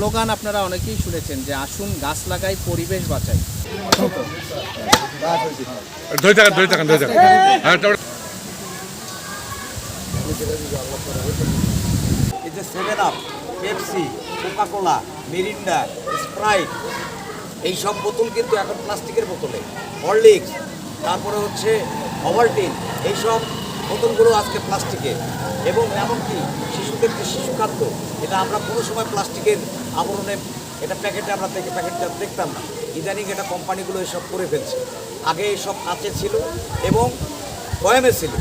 Slogan আপনারা অনেকেই শুনেছেন যে আসুন গাছ লাগাই পরিবেশ বাঁচাই। হ্যাঁ এই যে Seven Up Pepsi Coca Cola Mirinda Sprite এই সব বোতল কিন্তু এখন প্লাস্টিকের বোতলে। হরলিক্স তারপরে হচ্ছে ওভালটিন এইসব বোতলগুলো আজকে প্লাস্টিকের। এবং এমনকি শিশুদের যে শিশু খাদ্য, এটা আমরা কোনো সময় প্লাস্টিকের আবরণে এটা প্যাকেটে আমরা দেখে প্যাকেটটা দেখতাম না। ইদানিং এটা কোম্পানিগুলো এসব করে ফেলছে। আগে এসব কাঁচে ছিল এবং বয়ামে ছিল।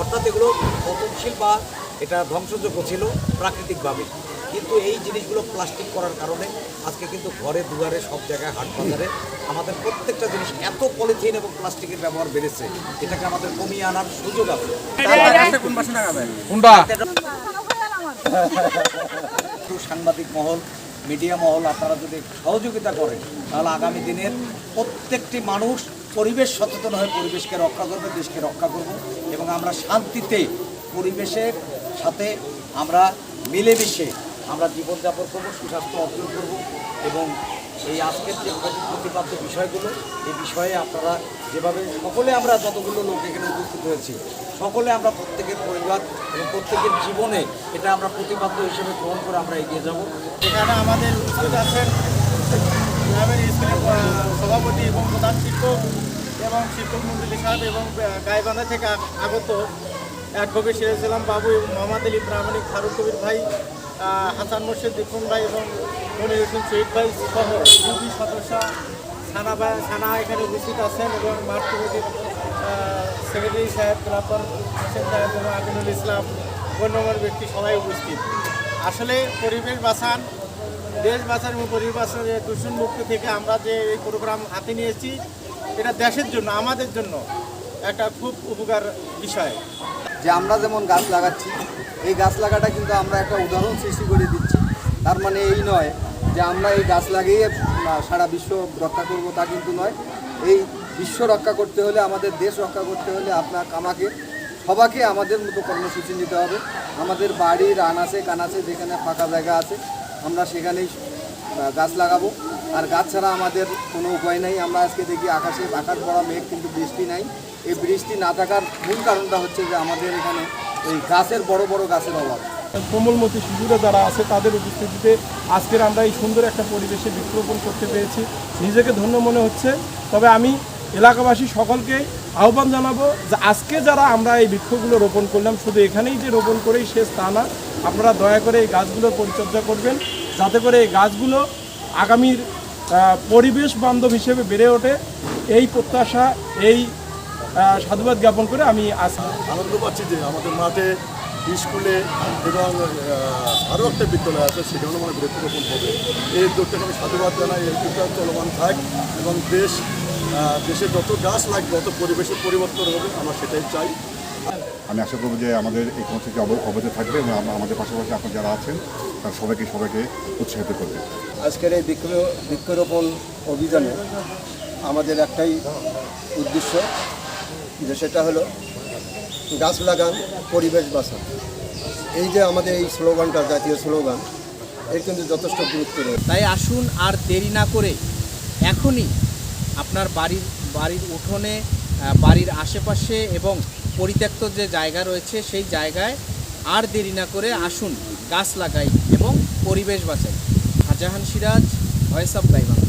অর্থাৎ এগুলো পতনশীল বা এটা ধ্বংসযোগ্য ছিল প্রাকৃতিকভাবে। কিন্তু এই জিনিসগুলো প্লাস্টিক করার কারণে আজকে কিন্তু ঘরে দুয়ারে সব জায়গায় হাট বাজারে আমাদের প্রত্যেকটা জিনিস এত পলিথিন এবং প্লাস্টিকের ব্যবহার বেড়েছে। এটাকে আমাদের কমিয়ে আনার সুযোগ আছে। একটু সাংবাদিক মহল মিডিয়া মহল আপনারা যদি সহযোগিতা করেন তাহলে আগামী দিনের প্রত্যেকটি মানুষ পরিবেশ সচেতন হয়ে পরিবেশকে রক্ষা করবে দেশকে রক্ষা করব এবং আমরা শান্তিতে পরিবেশের সাথে আমরা মিলেমিশে আমরা জীবনযাপন করব, সুস্বাস্থ্য অর্জন করব এবং এই আজকের যে প্রতি- প্রতিপাদ্য বিষয়গুলো, এই বিষয়ে আপনারা যেভাবে সকলে আমরা যতগুলো লোক এখানে উপস্থিত হয়েছি, সকলে আমরা প্রত্যেকের পরিবার এবং প্রত্যেকের জীবনে এটা আমরা প্রতিপাদ্য হিসেবে গ্রহণ করে আমরা এগিয়ে যাব। এখানে আমাদের আছেন সভাপতি এবং প্রধান শিক্ষক এবং শিক্ষক মন্ডলী সাহেব এবং গাইবান্ধা থেকে আগ- আগত অ্যাডভোকেট সিরাজুল্লাম বাবু এবং মোহাম্মদ আলী প্রামাণিক ফারুক কবির ভাই হাসান মোর্শেদ দীপন ভাই এবং মনির হোসেন শহীদ ভাই সহ দুটি সদস্য সানা ভাই সানা এখানে উপস্থিত আছেন এবং মাঠ সেক্রেটারি সাহেব তারপর হোসেন সাহেব এবং আমিনুল ইসলাম গণ্যমান্য ব্যক্তি সবাই উপস্থিত। আসলে পরিবেশ বাঁচান, দেশ বাঁচান এবং পরিবেশ বাঁচানোর দূষণ মুক্ত থেকে আমরা যে এই প্রোগ্রাম হাতে নিয়েছি, এটা দেশের জন্য, আমাদের জন্য একটা খুব উপকার বিষয়। যে আমরা যেমন গাছ লাগাচ্ছি, এই গাছ লাগাটা কিন্তু আমরা একটা উদাহরণ সৃষ্টি করে দিচ্ছি। তার মানে এই নয় যে আমরা এই গাছ লাগিয়ে সারা বিশ্ব রক্ষা করব তা কিন্তু নয়। এই বিশ্ব রক্ষা করতে হলে, আমাদের দেশ রক্ষা করতে হলে আপনার আমাকে সবাইকে আমাদের মতো কর্মসূচি নিতে হবে। আমাদের বাড়ির আনাচে কানাচে যেখানে ফাঁকা জায়গা আছে, আমরা সেখানেই গাছ লাগাবো। আর গাছ ছাড়া আমাদের কোনো উপায় নাই। আমরা আজকে দেখি আকাশে আকাশ পড়া মেঘ, কিন্তু বৃষ্টি নাই। এই বৃষ্টি না থাকার মূল কারণটা হচ্ছে যে আমাদের এখানে এই গাছের বড় বড় গাছের অভাব। কোমলমতি শিশুরা যারা আছে, তাদের উপস্থিতিতে আজকের আমরা এই সুন্দর একটা পরিবেশে বৃক্ষরোপণ করতে পেরেছি। নিজেকে ধন্য মনে হচ্ছে। তবে আমি এলাকাবাসী সকলকে আহ্বান জানাব যে আজকে যারা আমরা এই বৃক্ষগুলো রোপণ করলাম, শুধু এখানেই যে রোপণ করেই শেষ তা না, আপনারা দয়া করে এই গাছগুলোর পরিচর্যা করবেন। যাতে করে এই গাছগুলো আগামীর পরিবেশ বান্ধব হিসেবে বেড়ে ওঠে। এই প্রত্যাশা, এই সাধুবাদ জ্ঞাপন করে আমি আজ আনন্দ পাচ্ছি যে আমাদের মাঠে, স্কুলে এবং আরও একটা বিদ্যালয় আছে সেখানেও মানে বৃক্ষরোপণ হবে। এই উদ্যোগটাকে আমি সাধুবাদ জানাই, এই উদ্যোগটা চলমান থাক এবং দেশ দেশে যত গাছ লাগবে তত পরিবেশের পরিবর্তন হবে, আমরা সেটাই চাই। আমি আশা করব যে আমাদের এই কর্মসূচি অব- অব্যাহত থাকবে এবং আমাদের পাশাপাশি আপনার যারা আছেন তারা সবাইকে সবাইকে উৎসাহিত করবে। আজকের এই বৃক্ষ বৃক্ষরোপণ অভিযানে আমাদের একটাই উদ্দেশ্য যে সেটা হলো গাছ লাগান পরিবেশ বাঁচান। এই যে আমাদের এই স্লোগানটা জাতীয় স্লোগান এর কিন্তু যথেষ্ট গুরুত্ব রয়েছে। তাই আসুন আর দেরি না করে এখনই আপনার বাড়ির বাড়ির উঠোনে বাড়ির আশেপাশে এবং পরিত্যক্ত যে জায়গা রয়েছে, সেই জায়গায় আর দেরি না করে আসুন গাছ লাগাই এবং পরিবেশ বাঁচাই। Shahjahan Siraj, voice of Gaibandha.